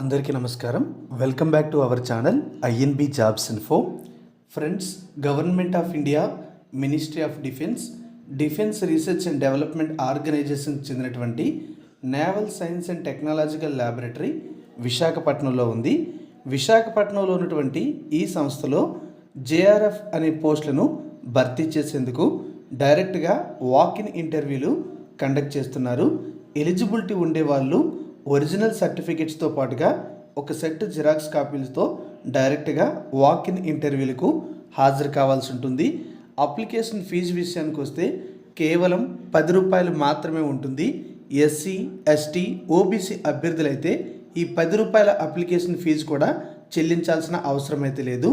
అందరికీ నమస్కారం. Welcome back to our channel INB jobs info friends government of India ministry of defence defence research and development organisation చెందినటువంటి naval science and technological laboratory విశాఖపట్నంలో ఉంది. విశాఖపట్నంలో ఉన్నటువంటి ఈ సంస్థలో జేఆర్ఎఫ్ అనే పోస్టులను భర్తీ చేసేందుకు డైరెక్ట్గా వాక్ ఇన్ ఇంటర్వ్యూలు కండక్ట్ చేస్తున్నారు. ఎలిజిబిలిటీ ఉండే వాళ్ళు ఒరిజినల్ సర్టిఫికెట్స్తో పాటుగా ఒక సెట్ జిరాక్స్ కాపీలతో డైరెక్ట్గా వాక్ ఇన్ ఇంటర్వ్యూలకు హాజరు కావాల్సి ఉంటుంది. అప్లికేషన్ ఫీజు విషయానికి వస్తే కేవలం పది రూపాయలు మాత్రమే ఉంటుంది. ఎస్సీ ఎస్టీ ఓబీసీ అభ్యర్థులైతే ఈ పది రూపాయల అప్లికేషన్ ఫీజు కూడా చెల్లించాల్సిన అవసరం అయితే లేదు.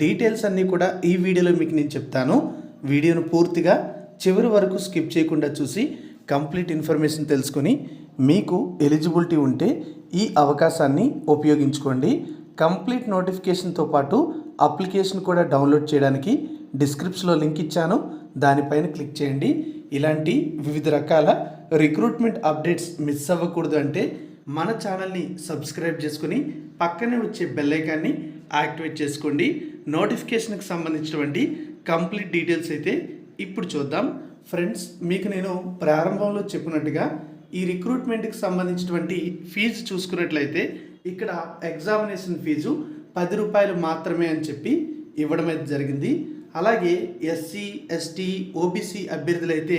డీటెయిల్స్ అన్నీ కూడా ఈ వీడియోలో మీకు నేను చెప్తాను. వీడియోను పూర్తిగా చివరి వరకు స్కిప్ చేయకుండా చూసి కంప్లీట్ ఇన్ఫర్మేషన్ తెలుసుకొని మీకు ఎలిజిబిలిటీ ఉంటే ఈ అవకాశాన్ని ఉపయోగించుకోండి. కంప్లీట్ నోటిఫికేషన్తో పాటు అప్లికేషన్ కూడా డౌన్లోడ్ చేయడానికి డిస్క్రిప్షన్లో లింక్ ఇచ్చాను. దానిపైన క్లిక్ చేయండి. ఇలాంటి వివిధ రకాల రిక్రూట్మెంట్ అప్డేట్స్ మిస్ అవ్వకూడదు అంటే మన ఛానల్ని సబ్స్క్రైబ్ చేసుకుని పక్కనే వచ్చే బెల్ ఐకాన్ని యాక్టివేట్ చేసుకోండి. నోటిఫికేషన్కి సంబంధించినటువంటి కంప్లీట్ డీటెయిల్స్ అయితే ఇప్పుడు చూద్దాం. ఫ్రెండ్స్ మీకు నేను ప్రారంభంలో చెప్పినట్టుగా ఈ రిక్రూట్మెంట్కి సంబంధించినటువంటి ఫీజు చూసుకున్నట్లయితే ఇక్కడ ఎగ్జామినేషన్ ఫీజు పది రూపాయలు మాత్రమే అని చెప్పి ఇవ్వడం అయితే జరిగింది. అలాగే ఎస్సీ ఎస్టీ ఓబీసీ అభ్యర్థులైతే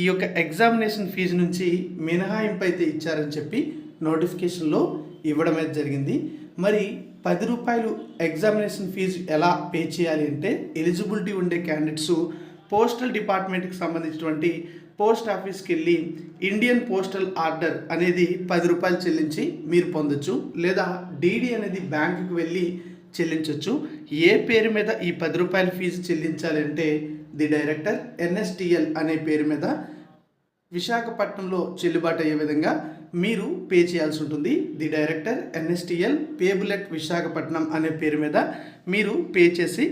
ఈ యొక్క ఎగ్జామినేషన్ ఫీజు నుంచి మినహాయింపు అయితే ఇచ్చారని చెప్పి నోటిఫికేషన్లో ఇవ్వడం అయితే జరిగింది. మరి పది రూపాయలు ఎగ్జామినేషన్ ఫీజు ఎలా పే చేయాలి అంటే ఎలిజిబిలిటీ ఉండే క్యాండిడేట్స్ పోస్టల్ డిపార్ట్మెంట్కి సంబంధించినటువంటి పోస్ట్ ఆఫీస్కి వెళ్ళి ఇండియన్ పోస్టల్ ఆర్డర్ అనేది పది రూపాయలు చెల్లించి మీరు పొందొచ్చు. లేదా డీడీ అనేది బ్యాంకుకి వెళ్ళి చెల్లించవచ్చు ఏ పేరు మీద ఈ పది రూపాయల ఫీజు చెల్లించాలంటే ది డైరెక్టర్ ఎన్ఎస్టిఎల్ అనే పేరు మీద విశాఖపట్నంలో చెల్లుబాటు అయ్యే విధంగా మీరు పే చేయాల్సి ఉంటుంది. The director NSTL payable at Visakhapatnam అనే పేరు మీద మీరు పే చేసి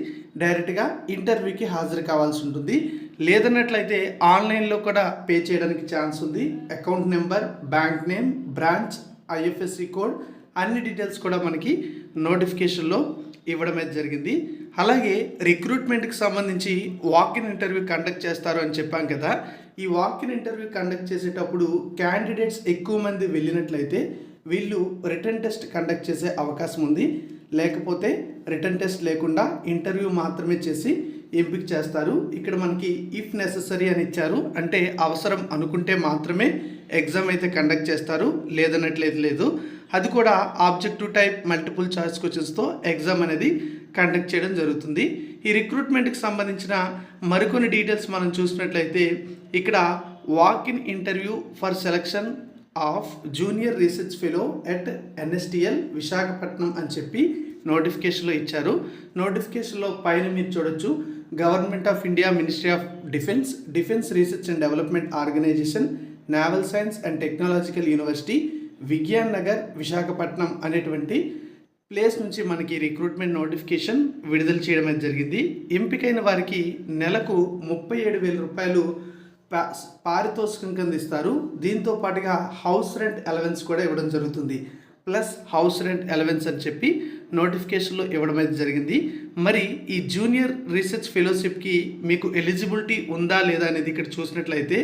డైరెక్ట్గా ఇంటర్వ్యూకి హాజరు కావాల్సి ఉంటుంది. లేదన్నట్లయితే ఆన్లైన్లో కూడా పే చేయడానికి ఛాన్స్ ఉంది. Account number bank name branch IFSC code అన్ని డీటెయిల్స్ కూడా మనకి నోటిఫికేషన్లో ఇవ్వడం అయితే జరిగింది. అలాగే రిక్రూట్మెంట్కి సంబంధించి వాక్ ఇన్ ఇంటర్వ్యూ కండక్ట్ చేస్తారు అని చెప్పాం కదా. ఈ వాక్ ఇన్ ఇంటర్వ్యూ కండక్ట్ చేసేటప్పుడు క్యాండిడేట్స్ ఎక్కువ మంది వెళ్ళినట్లయితే వీళ్ళు రిటర్న్ టెస్ట్ కండక్ట్ చేసే అవకాశం ఉంది. లేకపోతే రిటర్న్ టెస్ట్ లేకుండా ఇంటర్వ్యూ మాత్రమే చేసి ఎంపిక చేస్తారు? ఇక్కడ మనకి ఇఫ్ నెససరీ అని ఇచ్చారు. అంటే అవసరం అనుకుంటే మాత్రమే ఎగ్జామ్ అయితే కండక్ట్ చేస్తారు. లేదన్నట్లేదు లేదు. అది కూడా ఆబ్జెక్టివ్ టైప్ మల్టిపుల్ చాయిస్ క్వశ్చన్స్తో ఎగ్జామ్ అనేది కండక్ట్ చేయడం జరుగుతుంది. ఈ రిక్రూట్మెంట్కి సంబంధించిన మరికొన్ని డీటెయిల్స్ మనం చూసినట్లయితే ఇక్కడ walk in interview for selection of junior research fellow at NSTL Visakhapatnam అని చెప్పి నోటిఫికేషన్లో ఇచ్చారు. నోటిఫికేషన్లో పైన మీరు చూడొచ్చు. Government of India ministry of defence defence research and development organisation naval science and technological university Vigyan Nagar Visakhapatnam అనేటువంటి place నుంచి మనకి రిక్రూట్మెంట్ నోటిఫికేషన్ విడుదల చేయడం అనేది జరిగింది. ఎంపికైన వారికి నెలకు ముప్పై ఏడు వేల రూపాయలు పారితోషికం కింద ఇస్తారు దీంతో పాటుగా హౌస్ రెంట్ అలవెన్స్ కూడా ఇవ్వడం జరుగుతుంది. ప్లస్ హౌస్ రెంట్ అలవెన్స్ అని చెప్పి నోటిఫికేషన్లో ఇవ్వడం అయితే జరిగింది. మరి ఈ జూనియర్ రీసెర్చ్ ఫెలోషిప్కి మీకు ఎలిజిబిలిటీ ఉందా లేదా అనేది ఇక్కడ చూసినట్లయితే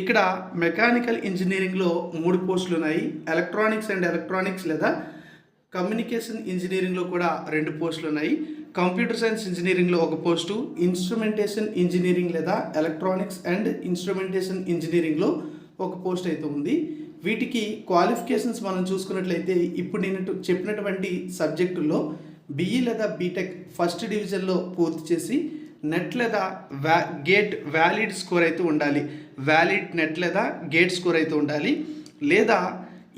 ఇక్కడ మెకానికల్ ఇంజనీరింగ్లో మూడు పోస్టులు ఉన్నాయి. ఎలక్ట్రానిక్స్ అండ్ ఎలక్ట్రానిక్స్ లేదా కమ్యూనికేషన్ ఇంజనీరింగ్లో కూడా రెండు పోస్టులు ఉన్నాయి. కంప్యూటర్ సైన్స్ ఇంజనీరింగ్లో ఒక పోస్టు ఇన్స్ట్రుమెంటేషన్ ఇంజనీరింగ్ లేదా ఎలక్ట్రానిక్స్ అండ్ ఇన్స్ట్రుమెంటేషన్ ఇంజనీరింగ్లో ఒక పోస్ట్ అయితే ఉంది. వీటికి క్వాలిఫికేషన్స్ మనం చూసుకున్నట్లయితే ఇప్పుడు నేను చెప్పినటువంటి సబ్జెక్టుల్లో బిఈ లేదా బీటెక్ ఫస్ట్ డివిజన్లో పూర్తి చేసి నెట్ లేదా వ్యా గేట్ వ్యాలిడ్ స్కోర్ అయితే ఉండాలి. వ్యాలిడ్ నెట్ లేదా గేట్ స్కోర్ అయితే ఉండాలి. లేదా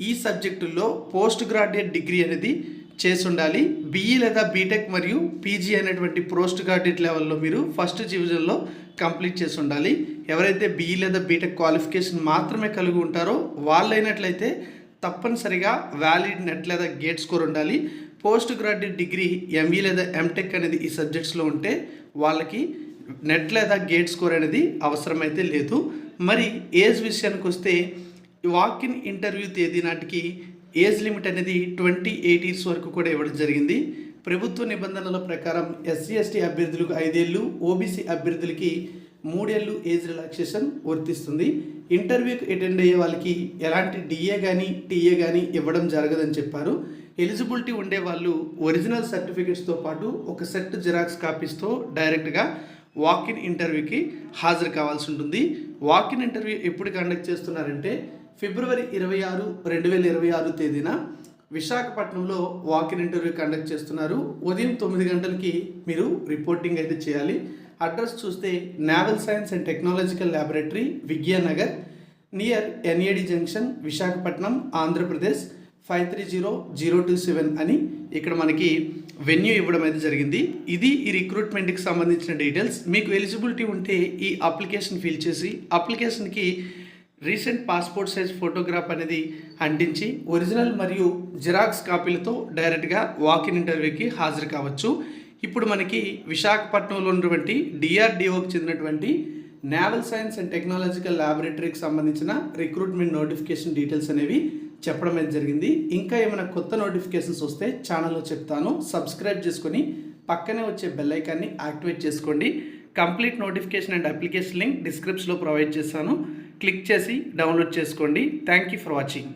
ఈ సబ్జెక్టుల్లో పోస్ట్ గ్రాడ్యుయేట్ డిగ్రీ అనేది చేసి ఉండాలి. బీఈ లేదా బీటెక్ మరియు పీజీ అనేటువంటి పోస్ట్ గ్రాడ్యుయేట్ లెవెల్లో మీరు ఫస్ట్ డివిజన్లో కంప్లీట్ చేసి ఉండాలి. ఎవరైతే బీఈ లేదా బీటెక్ క్వాలిఫికేషన్ మాత్రమే కలిగి ఉంటారో వాళ్ళైనట్లయితే తప్పనిసరిగా వ్యాలిడ్ నెట్ లేదా గేట్ స్కోర్ ఉండాలి. పోస్ట్ గ్రాడ్యుయేట్ డిగ్రీ ఎంఈ లేదా ఎంటెక్ అనేది ఈ సబ్జెక్ట్స్లో ఉంటే వాళ్ళకి నెట్ లేదా గేట్ స్కోర్ అనేది అవసరమైతే లేదు. మరి ఏజ్ విషయానికి వస్తే వాక్ ఇన్ ఇంటర్వ్యూ తేదీ నాటికి ఏజ్ లిమిట్ అనేది ట్వంటీ ఎయిట్ ఇయర్స్ వరకు కూడా ఇవ్వడం జరిగింది. ప్రభుత్వ నిబంధనల ప్రకారం ఎస్సీ ఎస్టీ అభ్యర్థులకు ఐదేళ్ళు ఓబీసీ అభ్యర్థులకి మూడేళ్ళు ఏజ్ రిలాక్సేషన్ వర్తిస్తుంది. ఇంటర్వ్యూకి అటెండ్ అయ్యే వాళ్ళకి ఎలాంటి డిఏ కానీ టీఏ కానీ ఇవ్వడం జరగదని చెప్పారు. ఎలిజిబిలిటీ ఉండే వాళ్ళు ఒరిజినల్ సర్టిఫికేట్స్తో పాటు ఒక సెట్ జిరాక్స్ కాపీస్తో డైరెక్ట్గా వాకిన్ ఇంటర్వ్యూకి హాజరు కావాల్సి ఉంటుంది. వాకిన్ ఇంటర్వ్యూ ఎప్పుడు కండక్ట్ చేస్తున్నారంటే ఫిబ్రవరి ఇరవై ఆరు రెండు వేల ఇరవై ఆరు తేదీన విశాఖపట్నంలో వాక్ ఇన్ ఇంటర్వ్యూ కండక్ట్ చేస్తున్నారు. ఉదయం తొమ్మిది గంటలకి మీరు రిపోర్టింగ్ అయితే చేయాలి. అడ్రస్ చూస్తే naval science and technological laboratory Vidyanagar near NAD junction Visakhapatnam Andhra Pradesh five three zero zero two seven అని ఇక్కడ మనకి వెన్యూ ఇవ్వడం అయితే జరిగింది. ఇది ఈ రిక్రూట్మెంట్కి సంబంధించిన డీటెయిల్స్ మీకు ఎలిజిబిలిటీ ఉంటే ఈ అప్లికేషన్ ఫిల్ చేసి అప్లికేషన్కి రీసెంట్ పాస్పోర్ట్ సైజ్ ఫోటోగ్రాఫ్ అనేది అంటించి ఒరిజినల్ మరియు జిరాక్స్ కాపీలతో డైరెక్ట్గా వాక్ ఇన్ ఇంటర్వ్యూకి హాజరు కావచ్చు. ఇప్పుడు మనకి విశాఖపట్నంలో ఉన్నటువంటి డిఆర్డిఓకి చెందినటువంటి నేవల్ సైన్స్ అండ్ టెక్నాలజికల్ ల్యాబొరేటరీకి సంబంధించిన రిక్రూట్మెంట్ నోటిఫికేషన్ డీటెయిల్స్ అనేవి చెప్పడం అయితే జరిగింది. ఇంకా ఏమైనా కొత్త నోటిఫికేషన్స్ వస్తే ఛానల్లో చెప్తాను. సబ్స్క్రైబ్ చేసుకొని పక్కనే వచ్చే బెల్ ఐకాన్ని యాక్టివేట్ చేసుకోండి. Complete notification and application link డిస్క్రిప్షన్లో ప్రొవైడ్ చేస్తాను. క్లిక్ చేసి డౌన్లోడ్ చేసుకోండి. Thank you for watching